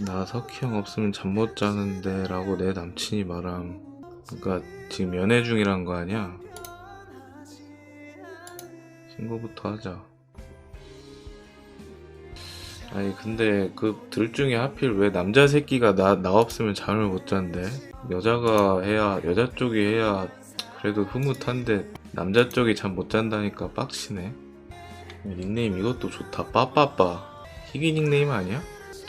나 석희 형 없으면 잠 못 자는데 라고 내 남친이 말함 그러니까 지금 연애 중이란 거 아니야? 신고부터 하자 아니 근데 그 둘 중에 하필 왜 남자 새끼가 나, 나 없으면 잠을 못 잔대? 여자가 해야 여자 쪽이 해야 그래도 흐뭇한데 남자 쪽이 잠 못 잔다니까 빡치네 닉네임 이것도 좋다 빠빠빠 희귀 닉네임 아니야?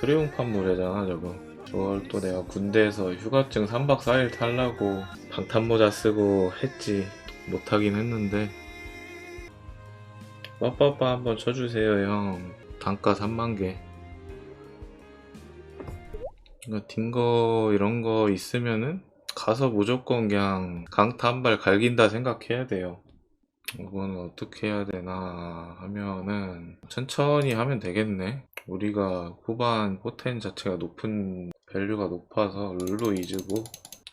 크레용판 모래잖아 저거 저걸 또 내가 군대에서 휴가증 3박 4일 탈라고 방탄모자 쓰고 했지 못하긴 했는데. 빠빠빠 한번 쳐주세요 형. 단가 3만개. 이거 딩거 이런 거 있으면은 가서 무조건 그냥 강타 한 발 갈긴다 생각해야 돼요. 이거는 어떻게 해야 되나 하면은 천천히 하면 되겠네 우리가 후반 포텐 자체가 높은 밸류가 높아서 룰로 이즈고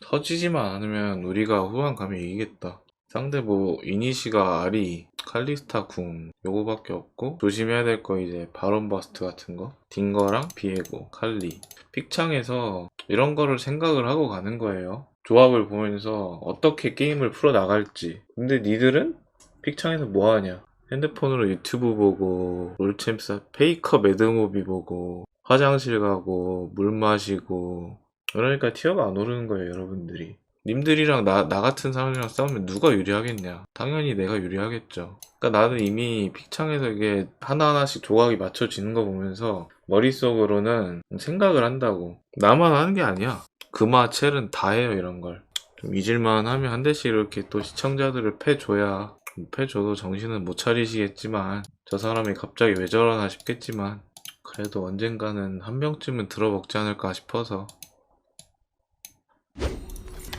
터지지만 않으면 우리가 후반 가면 이기겠다. 상대 뭐 이니시가 아리 칼리스타 궁 요거밖에 없고 조심해야 될 거 이제 바론 버스트 같은 거 딩거랑 비에고 칼리. 픽창에서 이런 거를 생각을 하고 가는 거예요. 조합을 보면서 어떻게 게임을 풀어 나갈지. 근데 니들은 픽창에서 뭐 하냐 핸드폰으로 유튜브 보고 롤챔스 페이커 매드무비 보고 화장실 가고 물 마시고 그러니까 티어가 안 오르는 거예요 여러분들이. 님들이랑 나, 나 같은 사람이랑 싸우면 누가 유리하겠냐? 당연히 내가 유리하겠죠. 그러니까 나는 이미 픽창에서 이게 하나하나씩 조각이 맞춰지는 거 보면서 머릿속으로는 생각을 한다고. 나만 하는 게 아니야. 금화 첼은 다 해요 이런 걸 좀 잊을만 하면 한 대씩 이렇게 또 시청자들을 패줘야 패줘도 정신은 못 차리시겠지만 저 사람이 갑자기 왜 저러나 싶겠지만 그래도 언젠가는 한 병쯤은 들어먹지 않을까 싶어서.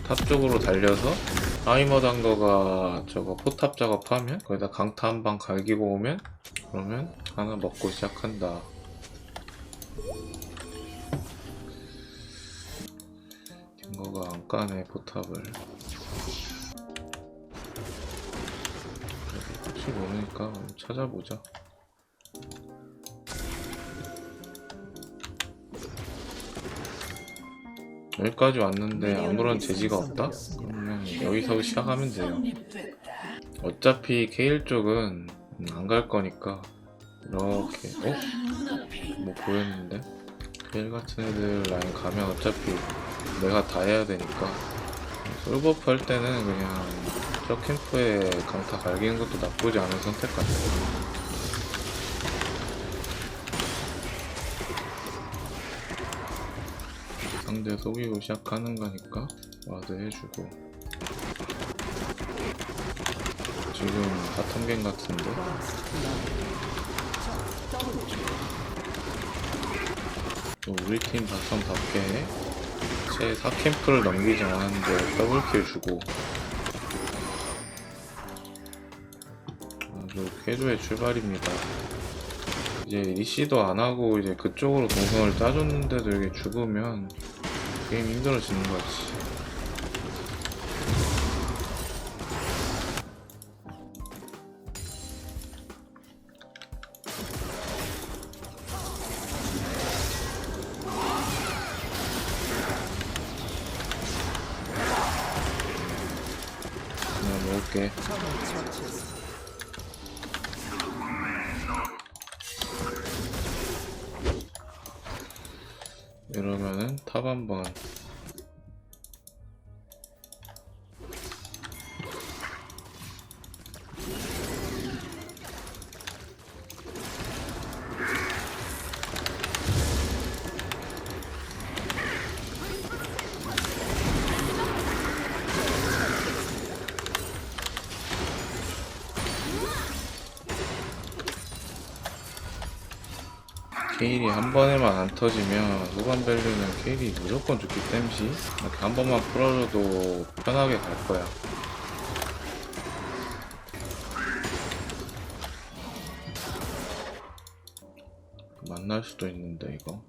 탑 쪽으로 달려서 아이머 단거가 저거 포탑 작업하면 거기다 강타 한 방 갈기고 오면 그러면 하나 먹고 시작한다. 딩거가 안 까네 포탑을 혹시 모르니까 찾아보자 여기까지 왔는데 아무런 제지가 없다? 그러면 여기서 시작하면 돼요 어차피 케일 쪽은 안 갈 거니까 이렇게 어? 뭐 보였는데? 케일 같은 애들 라인 가면 어차피 내가 다 해야 되니까 솔버프 할 때는 그냥 저 캠프에 강타 갈기는 것도 나쁘지 않은 선택 같아요. 상대 속이고 시작하는 거니까 와드 해주고. 지금 바텀갱 같은데? 또 우리 팀 바텀답게 제 4캠프를 넘기지 않았는데 더블킬 주고 쾌조의 출발입니다. 이제 리시도 안 하고 이제 그쪽으로 동선을 짜줬는데도 이게 죽으면 게임 힘들어지는 거지. 그냥 먹을게 한번 케일이 한 번에만 안 터지면 후반 밸류는 케일이 무조건 죽기 땜시 이렇게 한 번만 풀어줘도 편하게 갈 거야. 만날 수도 있는데 이거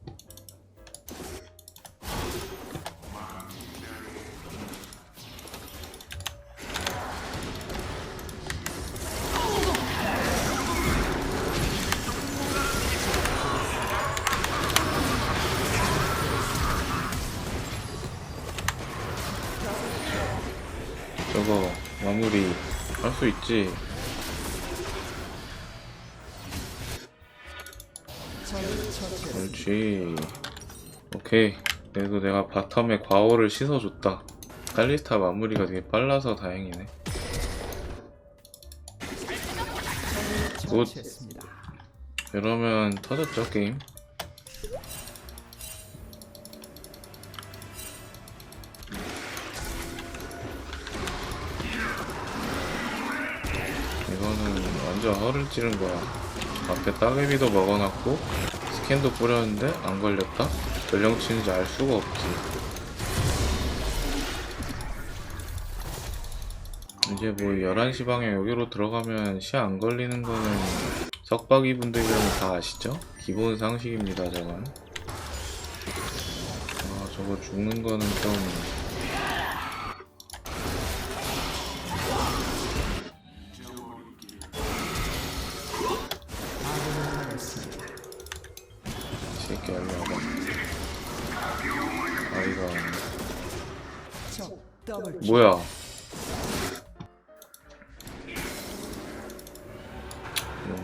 저거 마무리 할 수 있지. 그렇지. 오케이. 그래도 내가 바텀에 과오를 씻어줬다. 칼리스타 마무리가 되게 빨라서 다행이네. 굿. 이러면 터졌죠 게임 이거는 완전 허를 찌른 거야 앞에 따개비도 먹어놨고 스캔도 뿌렸는데 안 걸렸다? 전령 치는지 알 수가 없지 이제 뭐 11시 방에 여기로 들어가면 시 안 걸리는 거는 석박이 분들이라면 다 아시죠? 기본 상식입니다 저건 아 저거 죽는 거는 좀 뭐야?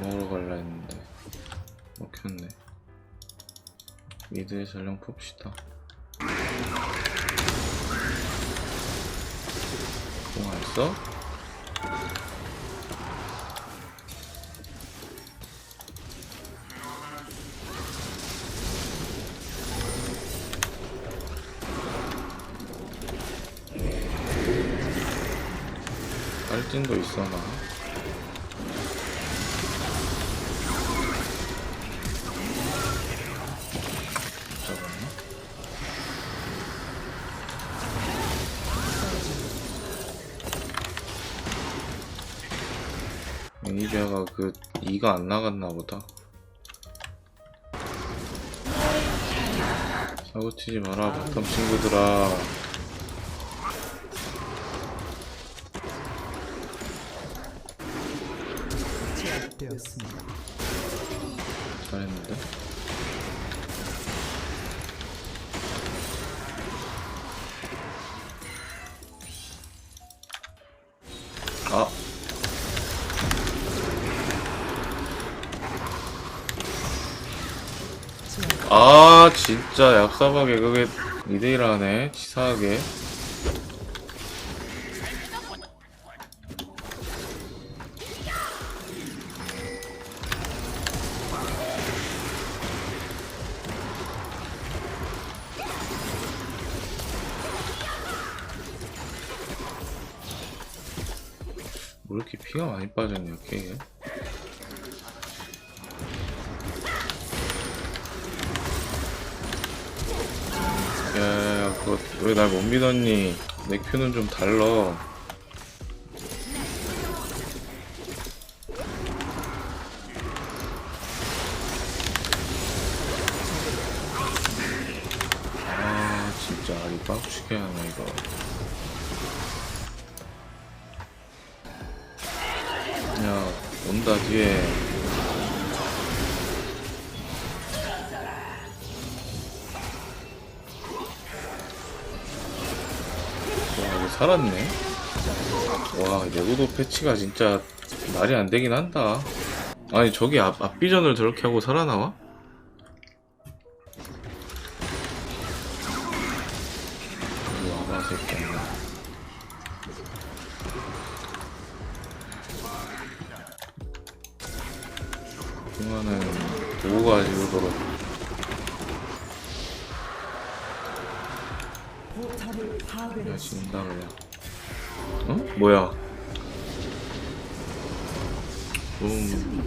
먹으러 갈라 했는데. 먹혔네. 미드에 전령 풉시다. 공안 써? 깔진도 있어나 잡았나? 매니저가 그 2가 안 나갔나 보다 사고치지 마라 바텀 친구들아 아 진짜 얍삽하게 그게 2대1 하네. 치사하게 야야야 그거 왜 날 못 믿었니? 맥표는 좀 달러 패치가 진짜 말이 안 되긴 한다 아니 저기 앞, 앞비전을 저렇게 하고 살아나와? 와봐 새끼야 그거는 보고가 지우도록 야. 진다 그냥 어? 뭐야 좀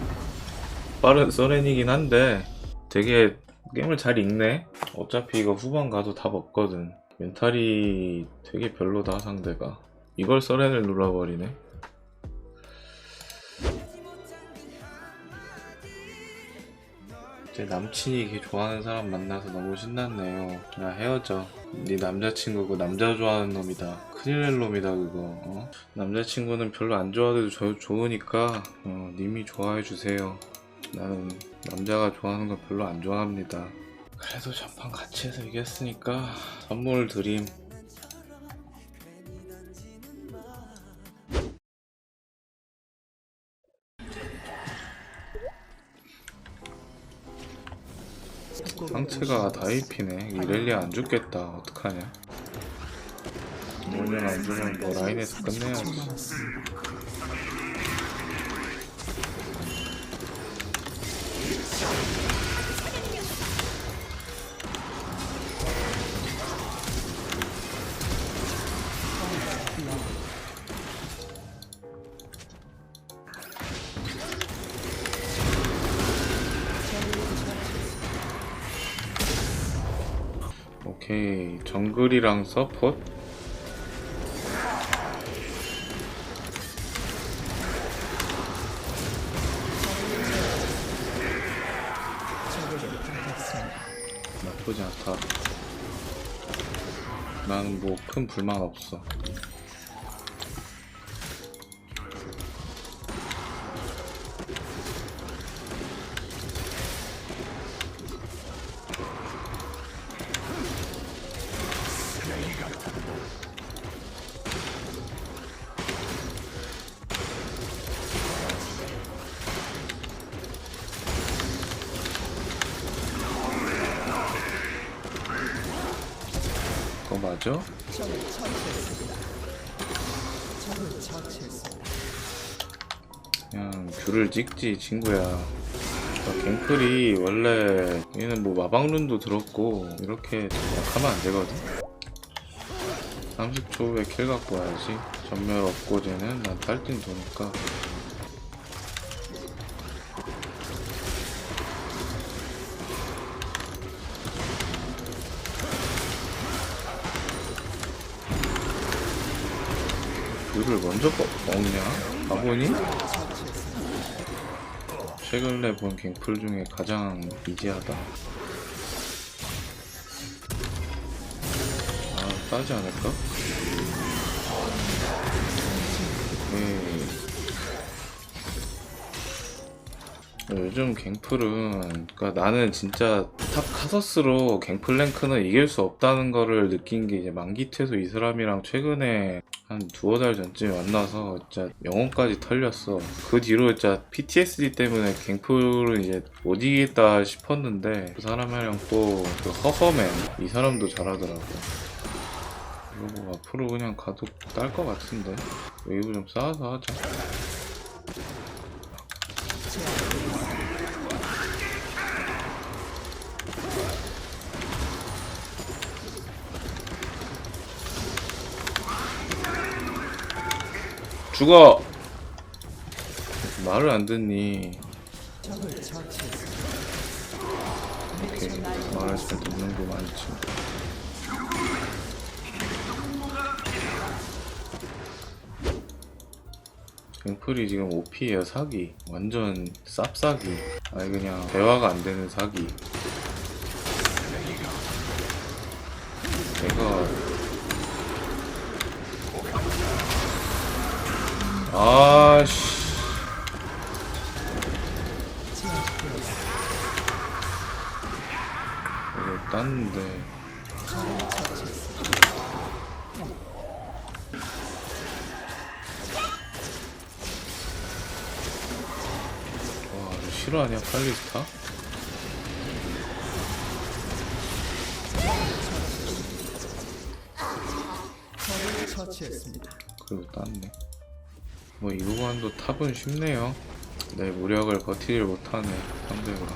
빠른 서렌이긴 한데 되게 게임을 잘 읽네. 어차피 이거 후반 가도 답 없거든. 멘탈이 되게 별로다 상대가. 이걸 서렌을 눌러버리네 제 남친이 걔 좋아하는 사람 만나서 너무 신났네요. 야 헤어져. 네 남자친구고 남자 좋아하는 놈이다. 큰일 날 놈이다 그거. 어? 남자친구는 별로 안 좋아해도 저 좋으니까 어, 님이 좋아해 주세요. 나는 남자가 좋아하는 거 별로 안 좋아합니다. 그래도 전판 같이 해서 이겼으니까 선물 드림. 상체가 다 입히네. 이렐리아 안 죽겠다. 어떡하냐? 오면 안 주면 뭐 라인에서 끝내야지 정글이랑 서폿. 나쁘지 않다 나는 뭐 큰 불만 없어 맞아? 그냥 귤을 찍지 친구야. 그러니까 갱플이 원래 얘는 뭐 마방룬도 들었고 이렇게 약하면 안 되거든. 30초 후에 킬 갖고 와야지. 전멸 없고 쟤는 난 딸띵 도니까 귤을 먼저 먹, 먹냐? 바보니? 최근에 본 갱플 중에 가장 이지하다. 아, 따지 않을까? 네. 요즘 갱플은, 그니까 나는 진짜 탑 카서스로 갱플 랭크는 이길 수 없다는 거를 느낀 게 이제 만기퇴소 이 사람이랑 최근에 한 두어 달 전쯤에 만나서 진짜 영혼까지 털렸어. 그 뒤로 진짜 PTSD 때문에 갱플은 이제 못 이기겠다 싶었는데 그 사람이랑 또 그 허허맨 이 사람도 잘하더라고. 뭐 앞으로 그냥 가도 딸 것 같은데 웨이브 좀 쌓아서 하자. 죽어! 말을 안 듣니? 오케이 말을 잘 듣는 거 많지 갱플이 지금 OP에요 사기 완전 쌉사기 아니 그냥 대화가 안 되는 사기 내가 아씨 이거 땄는데. 와 이거 실화냐 칼리스타? 적을 처치했습니다. 그래도 땄네. 뭐 이 구간도 탑은 쉽네요. 내 무력을 버티질 못하네 상대가.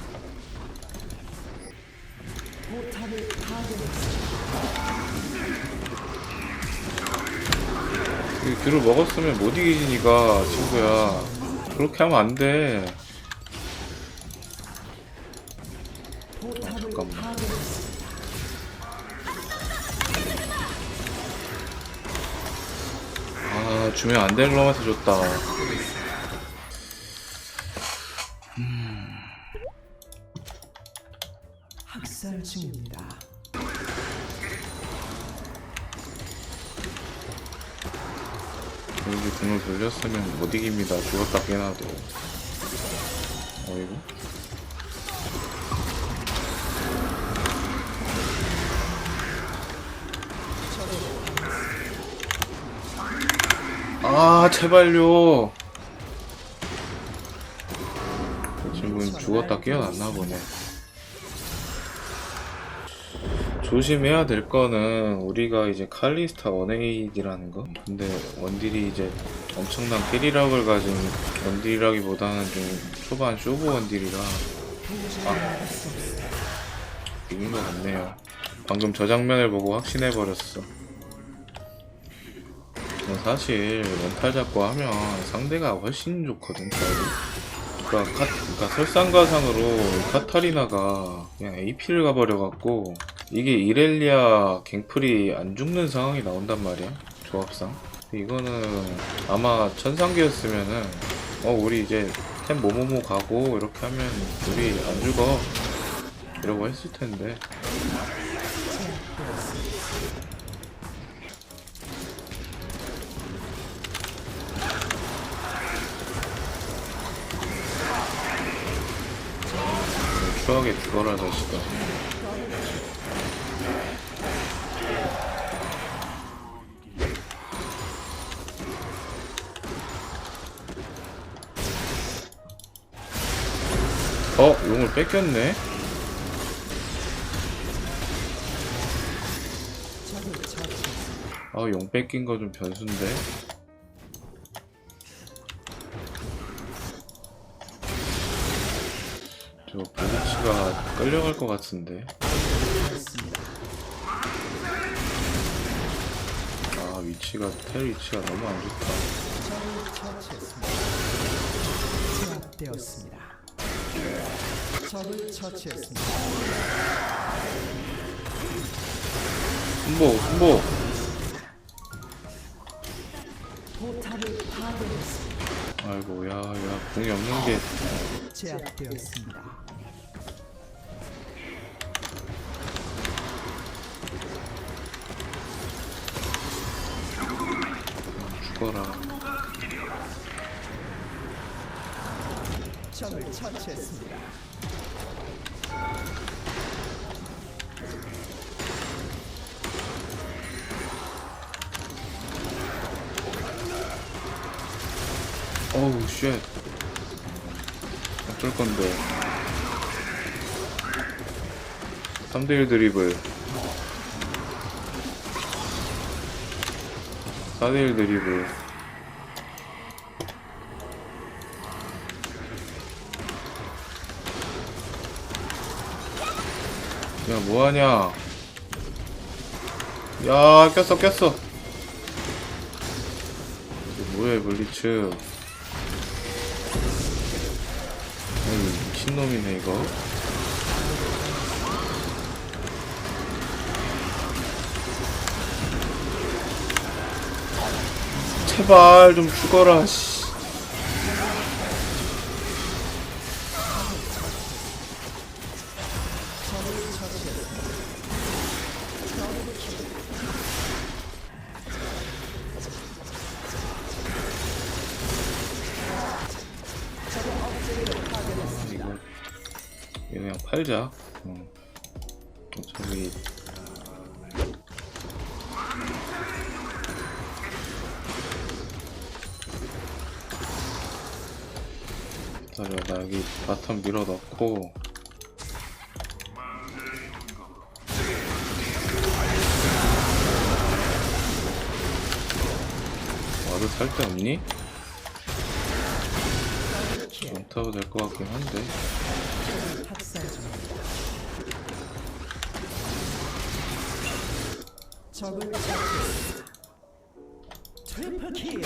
이 귤을 먹었으면 못 이기니까 친구야. 그렇게 하면 안 돼. 포탑을 잠깐만. 아 주면 안 되는 놈한테 줬다. 학살 중입니다. 여기 등을 돌렸으면 못 이깁니다. 죽었다 깨나도. 어이구. 아 제발요. 그 친구는 죽었다 깨어났나 보네. 조심해야 될 거는 우리가 이제 칼리스타 원에이디라는 거. 근데 원딜이 이제 엄청난 캐리력을 가진 원딜이라기보다는 좀 초반 쇼부 원딜이라 아, 이긴 것 같네요. 방금 저 장면을 보고 확신해 버렸어. 사실 멘탈 잡고 하면 상대가 훨씬 좋거든. 그러니까, 카, 그러니까 설상가상으로 카타리나가 그냥 AP를 가버려갖고 이게 이렐리아 갱플이 안 죽는 상황이 나온단 말이야 조합상. 이거는 아마 천상계였으면은 어 우리 이제 템 모모모 가고 이렇게 하면 우리 안 죽어. 이러고 했을 텐데 추하게 죽어라 자식아 어? 용을 뺏겼네? 아, 용 뺏긴 거 좀 변수인데? 저 블리치가 끌려갈 것 같은데? 아, 위치가, 텔 위치가 너무 안 좋다. 적을 처치했습니다. 제압되었습니다. 적을 처치했습니다. 순보, 순보! 포탑을 파괴했습니다. 아이고, 야, 야, 공이 없는 게, 제압되었습니다. 죽어라. 적을 처치했습니다. 어우, 쉣. 어쩔 건데. 3대1 드리블. 4대1 드리블. 야, 뭐하냐. 야, 꼈어, 꼈어. 뭐야, 블리츠. 놈이네, 이거. 제발 좀 죽어라, 씨. 팔자. 응. 어차피. 기다려, 나 여기 바텀 밀어 넣고. 와도 살 데 없니? 안 타도 될 것 같긴 한데. 적을 처치했습니다. 트리플 킬.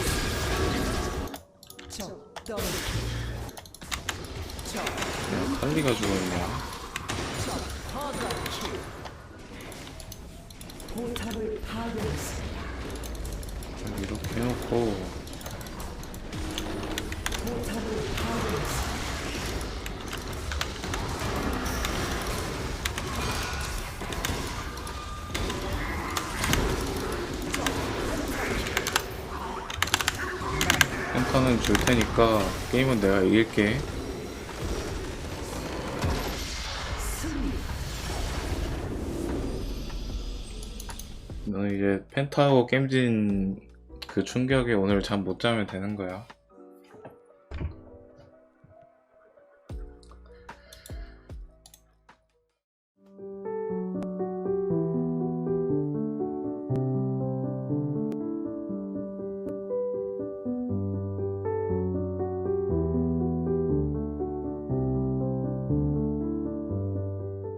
적 더블 킬. 적, 야, 죽었냐? 적 더블 킬. 포탑을 파괴했습니다. 이렇게 해놓고 펜타는 줄 테니까 게임은 내가 이길게. 너는 이제 펜타하고 게임진 그 충격에 오늘 잠 못 자면 되는 거야.